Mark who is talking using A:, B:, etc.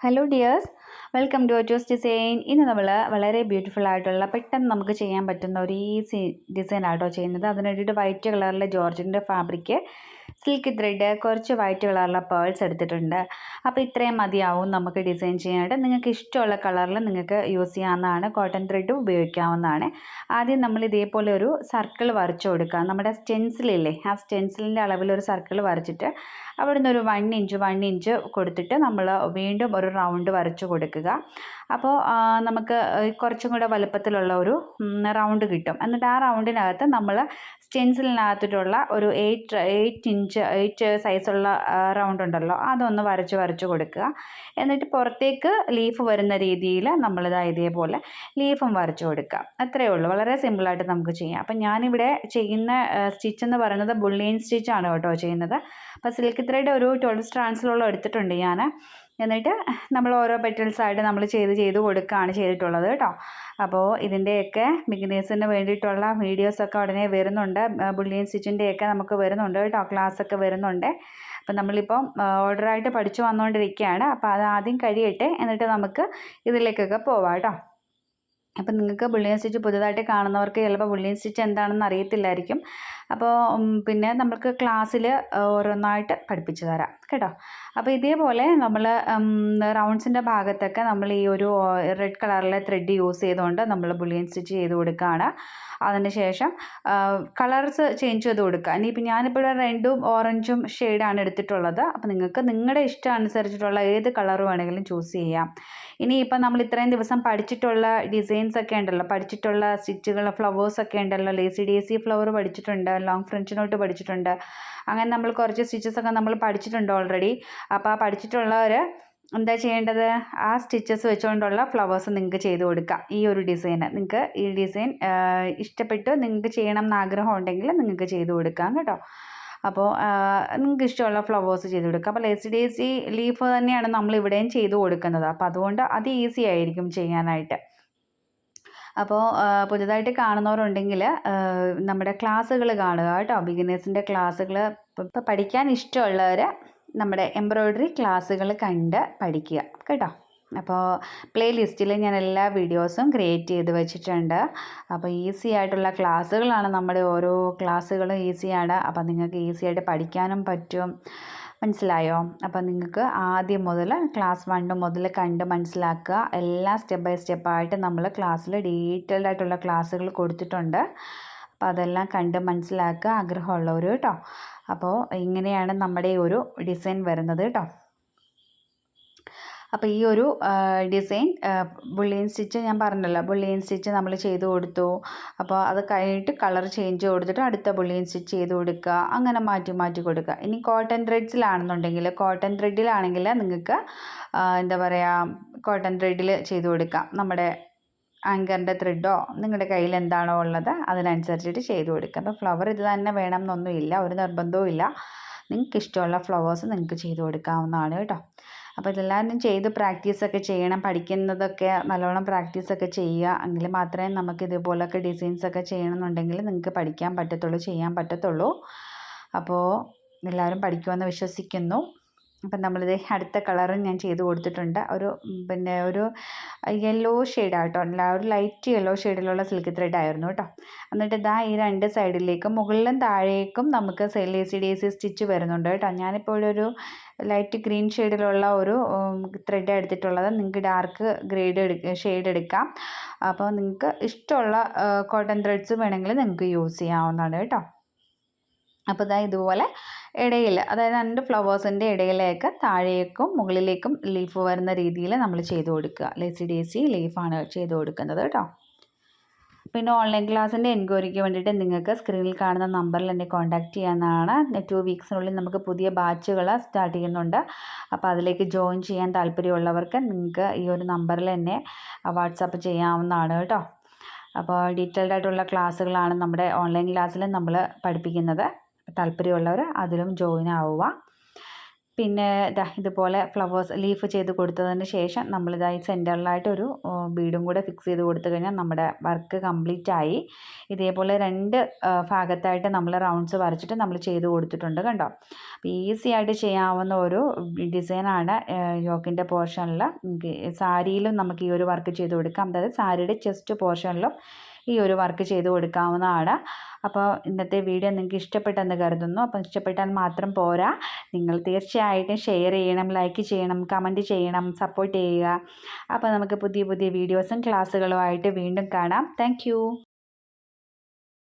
A: Hello dears welcome to Jose design ഇന്ന് നമ്മൾ വളരെ ബ്യൂട്ടിഫുൾ ആയിട്ടുള്ള പെട്ടെന്ന് നമുക്ക് ചെയ്യാൻ പറ്റുന്ന ഒരു ഈസി ഡിസൈൻ ആട്ടോ ചെയ്യുന്നത്. അതിന് വേണ്ടിയിട്ട് വൈറ്റ് കളറിലെ ജോർജിന്റെ ഫാബ്രിക്ക് സിൽക്ക് ത്രെഡ് കുറച്ച് വൈറ്റ് കളറിലെ പേൾസ് എടുത്തിട്ടുണ്ട്. അപ്പോൾ ഇത്രയും മതിയാവും നമുക്ക് ഡിസൈൻ ചെയ്യാനായിട്ട്. നിങ്ങൾക്ക് ഇഷ്ടമുള്ള കളറിൽ നിങ്ങൾക്ക് യൂസ് ചെയ്യാവുന്നതാണ്. കോട്ടൺ ത്രെഡും ഉപയോഗിക്കാവുന്നതാണ്. ആദ്യം നമ്മൾ ഇതേപോലെ ഒരു സർക്കിൾ വരച്ചു കൊടുക്കുക നമ്മുടെ സ്റ്റെൻസിലില്ലേ ആ സ്റ്റെൻസിലിന്റെ അളവിൽ ഒരു സർക്കിൾ വരച്ചിട്ട് അവിടെ നിന്ന് ഒരു വൺ ഇഞ്ച് വൺ ഇഞ്ച് കൊടുത്തിട്ട് നമ്മൾ വീണ്ടും ഒരു റൗണ്ട് വരച്ചു കൊടുക്കുക. അപ്പോൾ നമുക്ക് കുറച്ചും കൂടെ വലുപ്പത്തിലുള്ള ഒരു റൗണ്ട് കിട്ടും. എന്നിട്ട് ആ റൗണ്ടിനകത്ത് നമ്മൾ സ്റ്റെൻസിലിനകത്തിട്ടുള്ള ഒരു എയ്റ്റ് എയ്റ്റ് ഇഞ്ച് എയ്റ്റ് സൈസുള്ള റൗണ്ട് ഉണ്ടല്ലോ അതൊന്ന് വരച്ച് വരച്ച് കൊടുക്കുക. എന്നിട്ട് പുറത്തേക്ക് ലീഫ് വരുന്ന രീതിയിൽ നമ്മളിതാ ഇതേപോലെ ലീഫും വരച്ച് കൊടുക്കുക. അത്രയേ ഉള്ളൂ. വളരെ സിമ്പിളായിട്ട് നമുക്ക് ചെയ്യാം. അപ്പം ഞാനിവിടെ ചെയ്യുന്ന സ്റ്റിച്ച് എന്ന് പറയുന്നത് ബുള്ളിയൻ സ്റ്റിച്ചാണ് കേട്ടോ ചെയ്യുന്നത്. അപ്പോൾ സിൽക്ക് ത്രെഡ് ഒരു ട്വൽവ് സ്ട്രാൻസിലുള്ള എടുത്തിട്ടുണ്ട് ഞാൻ. എന്നിട്ട് നമ്മൾ ഓരോ പെറ്റൽസ് ആയിട്ട് നമ്മൾ ചെയ്ത് ചെയ്ത് കൊടുക്കുകയാണ് ചെയ്തിട്ടുള്ളത് കേട്ടോ. അപ്പോൾ ഇതിന്റെയൊക്കെ ബിഗിനേഴ്സിന് വേണ്ടിയിട്ടുള്ള വീഡിയോസൊക്കെ ഉടനെ വരുന്നുണ്ട്. ബുള്ളിയൻ സ്റ്റിച്ചിന്റെയൊക്കെ നമുക്ക് വരുന്നുണ്ട് കേട്ടോ. ക്ലാസ്സൊക്കെ വരുന്നുണ്ട്. അപ്പം നമ്മളിപ്പം ഓർഡറായിട്ട് പഠിച്ചു വന്നുകൊണ്ടിരിക്കുകയാണ്. അപ്പോൾ അത് ആദ്യം കഴിയട്ടെ. എന്നിട്ട് നമുക്ക് ഇതിലേക്കൊക്കെ പോവാം കേട്ടോ. അപ്പം നിങ്ങൾക്ക് ബുള്ളിയൻ സ്റ്റിച്ച് പുതുതായിട്ട് കാണുന്നവർക്ക് ചിലപ്പോൾ ബുള്ളിയൻ സ്റ്റിച്ച് എന്താണെന്ന് അറിയത്തില്ലായിരിക്കും. അപ്പോൾ പിന്നെ നമ്മൾക്ക് ക്ലാസ്സിൽ ഓരോന്നായിട്ട് പഠിപ്പിച്ചു തരാം. കേട്ടോ? അപ്പോൾ ഇതേപോലെ നമ്മൾ റൗണ്ട്സിന്റെ ഭാഗത്തൊക്കെ നമ്മൾ ഈ ഒരു റെഡ് കളറിലെ ത്രെഡ് യൂസ് ചെയ്തുകൊണ്ട് നമ്മൾ ബുള്ളിയൻ സ്റ്റിച്ച് ചെയ്ത് കൊടുക്കുകയാണ് അതിന് ശേഷം കളർസ് ചേഞ്ച് ചെയ്ത് കൊടുക്കുക. ഇനിയിപ്പോൾ ഞാനിപ്പോൾ റെഡും ഓറഞ്ചും ഷെയ്ഡാണ് എടുത്തിട്ടുള്ളത്. അപ്പോൾ നിങ്ങൾക്ക് നിങ്ങളുടെ ഇഷ്ടം അനുസരിച്ചിട്ടുള്ള ഏത് കളർ വേണമെങ്കിലും ചൂസ് ചെയ്യാം. ഇനിയിപ്പോൾ നമ്മൾ ഇത്രയും ദിവസം പഠിച്ചിട്ടുള്ള ഡിസൈൻസ് ഒക്കെ ഉണ്ടല്ലോ. പഠിച്ചിട്ടുള്ള സ്റ്റിച്ചുകൾ ഫ്ലവേഴ്സ് ഒക്കെ ഉണ്ടല്ലോ. ലേസി ഡേസി ഫ്ലവർ പഠിച്ചിട്ടുണ്ട്. ലോങ് ഫ്രഞ്ച് നോട്ട് പഠിച്ചിട്ടുണ്ട്. അങ്ങനെ നമ്മൾ കുറച്ച് സ്റ്റിച്ചസ് ഒക്കെ നമ്മൾ പഠിച്ചിട്ടുണ്ട് ഓൾറെഡി അപ്പോൾ ആ പഠിച്ചിട്ടുള്ളവർ എന്താ ചെയ്യേണ്ടത്? ആ സ്റ്റിച്ചസ് വെച്ചുകൊണ്ടുള്ള ഫ്ലവേഴ്സ് നിങ്ങൾക്ക് ചെയ്ത് കൊടുക്കാം. ഈ ഒരു ഡിസൈന് നിങ്ങൾക്ക് ഈ ഡിസൈൻ ഇഷ്ടപ്പെട്ട് നിങ്ങൾക്ക് ചെയ്യണം എന്ന് ആഗ്രഹം ഉണ്ടെങ്കിൽ നിങ്ങൾക്ക് ചെയ്ത് കൊടുക്കാം കേട്ടോ. അപ്പോൾ നിങ്ങൾക്ക് ഇഷ്ടമുള്ള ഫ്ലവേഴ്സ് ചെയ്ത് കൊടുക്കുക അപ്പോൾ ലേസി ഡേസി ലീഫ് തന്നെയാണ് നമ്മൾ ഇവിടെയും ചെയ്ത് കൊടുക്കുന്നത്. അപ്പോൾ അതുകൊണ്ട് അത് ഈസി ആയിരിക്കും ചെയ്യാനായിട്ട്. അപ്പോൾ പുതുതായിട്ട് കാണുന്നവരുണ്ടെങ്കിൽ നമ്മുടെ ക്ലാസ്സുകൾ കാണുക കേട്ടോ. ബിഗിനേഴ്സിന്റെ ക്ലാസ്സുകൾ ഇപ്പോൾ പഠിക്കാൻ ഇഷ്ടമുള്ളവർ നമ്മുടെ എംബ്രോയ്ഡറി ക്ലാസ്സുകൾ കണ്ട് പഠിക്കുക കേട്ടോ. അപ്പോൾ പ്ലേലിസ്റ്റിൽ ഞാൻ എല്ലാ വീഡിയോസും ക്രിയേറ്റ് ചെയ്ത് വെച്ചിട്ടുണ്ട്. അപ്പോൾ ഈസി ആയിട്ടുള്ള ക്ലാസ്സുകളാണ് നമ്മുടെ ഓരോ ക്ലാസ്സുകളും ഈസിയാണ്. അപ്പോൾ നിങ്ങൾക്ക് ഈസി ആയിട്ട് പഠിക്കാനും പറ്റും. മനസ്സിലായോ? അപ്പോൾ നിങ്ങൾക്ക് ആദ്യം മുതൽ ക്ലാസ് വൺ മുതൽ കണ്ട് മനസ്സിലാക്കുക. എല്ലാം സ്റ്റെപ്പ് ബൈ സ്റ്റെപ്പായിട്ട് നമ്മൾ ക്ലാസ്സിൽ ഡീറ്റെയിൽഡ് ആയിട്ടുള്ള ക്ലാസ്സുകൾ കൊടുത്തിട്ടുണ്ട്. അപ്പോൾ അതെല്ലാം കണ്ട് മനസ്സിലാക്കുക. ആഗ്രഹമുള്ളവർ കേട്ടോ. അപ്പോൾ ഇങ്ങനെയാണ് നമ്മുടെ ഒരു ഡിസൈൻ വരുന്നത് കേട്ടോ. അപ്പോൾ ഈ ഒരു ഡിസൈൻ ബുള്ളിയൻ സ്റ്റിച്ച് ഞാൻ പറഞ്ഞല്ലോ. ബുള്ളിയൻ സ്റ്റിച്ച് നമ്മൾ ചെയ്ത് കൊടുത്തു. അപ്പോൾ അത് കഴിഞ്ഞിട്ട് കളർ ചേഞ്ച് കൊടുത്തിട്ട് അടുത്ത ബുള്ളിയൻ സ്റ്റിച്ച് ചെയ്ത് കൊടുക്കുക. അങ്ങനെ മാറ്റി മാറ്റി കൊടുക്കുക. ഇനി കോട്ടൺ ത്രെഡ്സിലാണെന്നുണ്ടെങ്കിൽ കോട്ടൺ ത്രെഡിലാണെങ്കിൽ നിങ്ങൾക്ക് എന്താ പറയുക കോട്ടൺ ത്രെഡിൽ ചെയ്ത് കൊടുക്കാം. നമ്മുടെ ആങ്കറിന്റെ ത്രെഡോ നിങ്ങളുടെ കയ്യിൽ എന്താണോ ഉള്ളത് അതിനനുസരിച്ചിട്ട് ചെയ്ത് കൊടുക്കുക അപ്പോൾ ഫ്ലവർ ഇത് തന്നെ വേണം ഒരു നിർബന്ധവും ഇല്ല നിങ്ങൾക്ക് ഇഷ്ടമുള്ള ഫ്ലവേഴ്സ് നിങ്ങൾക്ക് ചെയ്ത് കൊടുക്കാവുന്നതാണ് കേട്ടോ. അപ്പോൾ ഇതെല്ലാവരും ചെയ്ത് പ്രാക്ടീസൊക്കെ ചെയ്യണം പഠിക്കുന്നതൊക്കെ നല്ലോണം പ്രാക്ടീസൊക്കെ ചെയ്യുക. എങ്കിൽ മാത്രമേ നമുക്ക് ഇതുപോലൊക്കെ ഡിസൈൻസൊക്കെ ചെയ്യണമെന്നുണ്ടെങ്കിൽ നിങ്ങൾക്ക് പഠിക്കാൻ പറ്റത്തുള്ളൂ ചെയ്യാൻ പറ്റത്തുള്ളൂ. അപ്പോൾ എല്ലാവരും പഠിക്കുമെന്ന് വിശ്വസിക്കുന്നു. അപ്പം നമ്മളിത് അടുത്ത കളറും ഞാൻ ചെയ്ത് കൊടുത്തിട്ടുണ്ട്. ഒരു പിന്നെ ഒരു യെല്ലോ ഷെയ്ഡാട്ടോ അല്ല ഒരു ലൈറ്റ് യെല്ലോ ഷെയ്ഡിലുള്ള സിൽക്ക് ത്രെഡ് ആയിരുന്നു കേട്ടോ. എന്നിട്ട് ഇതാ ഈ രണ്ട് സൈഡിലേക്കും മുകളിലും താഴേക്കും നമുക്ക് ലേസി ഡേസി സ്റ്റിച്ച് വരുന്നുണ്ട് കേട്ടോ. ഞാനിപ്പോൾ ഒരു ലൈറ്റ് ഗ്രീൻ ഷെയ്ഡിലുള്ള ഒരു ത്രെഡ് എടുത്തിട്ടുള്ളത്. നിങ്ങൾക്ക് ഡാർക്ക് ഗ്രേഡ് എടുക്ക ഷെയ്ഡ് എടുക്കാം. അപ്പോൾ നിങ്ങൾക്ക് ഇഷ്ടമുള്ള കോട്ടൺ ത്രെഡ്സ് വേണമെങ്കിൽ നിങ്ങൾക്ക് യൂസ് ചെയ്യാവുന്നതാണ് കേട്ടോ. അപ്പോൾ ഇതാ ഇതുപോലെ ഇടയിൽ അതായത് രണ്ട് ഫ്ലവേഴ്സിന്റെ ഇടയിലേക്ക് താഴേക്കും മുകളിലേക്കും ലീഫ് വരുന്ന രീതിയിൽ നമ്മൾ ചെയ്ത് കൊടുക്കുക. ലേസി ഡേസി ലീഫാണ് ചെയ്ത് കൊടുക്കുന്നത് കേട്ടോ. പിന്നെ ഓൺലൈൻ ക്ലാസ്സിന്റെ എൻക്വയറിക്ക് വേണ്ടിയിട്ട് നിങ്ങൾക്ക് സ്ക്രീനിൽ കാണുന്ന നമ്പറിൽ എന്നെ കോൺടാക്റ്റ് ചെയ്യാനാണ് ടു വീക്സിനുള്ളിൽ നമുക്ക് പുതിയ ബാച്ചുകൾ സ്റ്റാർട്ട് ചെയ്യുന്നുണ്ട്. അപ്പോൾ അതിലേക്ക് ജോയിൻ ചെയ്യാൻ താല്പര്യമുള്ളവർക്ക് നിങ്ങൾക്ക് ഈ ഒരു നമ്പറിൽ എന്നെ വാട്സാപ്പ് ചെയ്യാവുന്നതാണ് കേട്ടോ. അപ്പോൾ ഡീറ്റെയിൽഡ് ആയിട്ടുള്ള ക്ലാസ്സുകളാണ് നമ്മുടെ ഓൺലൈൻ ക്ലാസ്സിൽ നമ്മൾ പഠിപ്പിക്കുന്നത്. താല്പര്യമുള്ളവർ അതിലും ജോയിൻ ആവുക. പിന്നെ ഇതാ ഇതുപോലെ ഫ്ലവേഴ്സ് ലീഫ് ചെയ്ത് കൊടുത്തതിന് ശേഷം നമ്മളിതായി സെന്ററിലായിട്ട് ഒരു ബീഡും കൂടെ ഫിക്സ് ചെയ്ത് കൊടുത്തു കഴിഞ്ഞാൽ നമ്മുടെ വർക്ക് കംപ്ലീറ്റ് ആയി. ഇതേപോലെ രണ്ട് ഭാഗത്തായിട്ട് നമ്മൾ റൗണ്ട്സ് വരച്ചിട്ട് നമ്മൾ ചെയ്ത് കൊടുത്തിട്ടുണ്ട് കണ്ടോ? അപ്പോൾ ഈസി ആയിട്ട് ചെയ്യാവുന്ന ഒരു ഡിസൈനാണ് യോക്കിന്റെ പോർഷനിൽ സാരിയിലും നമുക്ക് ഈ ഒരു വർക്ക് ചെയ്ത് കൊടുക്കാം. അതായത് സാരിയുടെ ചെസ്റ്റ് പോർഷനിലും ഈ ഒരു വർക്ക് ചെയ്ത് കൊടുക്കാവുന്നതാണ്. അപ്പോൾ ഇന്നത്തെ വീഡിയോ നിങ്ങൾക്ക് ഇഷ്ടപ്പെട്ടെന്ന് കരുതുന്നു. അപ്പോൾ ഇഷ്ടപ്പെട്ടാൽ മാത്രം പോരാ. നിങ്ങൾ തീർച്ചയായിട്ടും ഷെയർ ചെയ്യണം ലൈക്ക് ചെയ്യണം കമന്റ് ചെയ്യണം സപ്പോർട്ട് ചെയ്യുക. അപ്പോൾ നമുക്ക് പുതിയ പുതിയ വീഡിയോസും ക്ലാസ്സുകളുമായിട്ട് വീണ്ടും കാണാം. താങ്ക്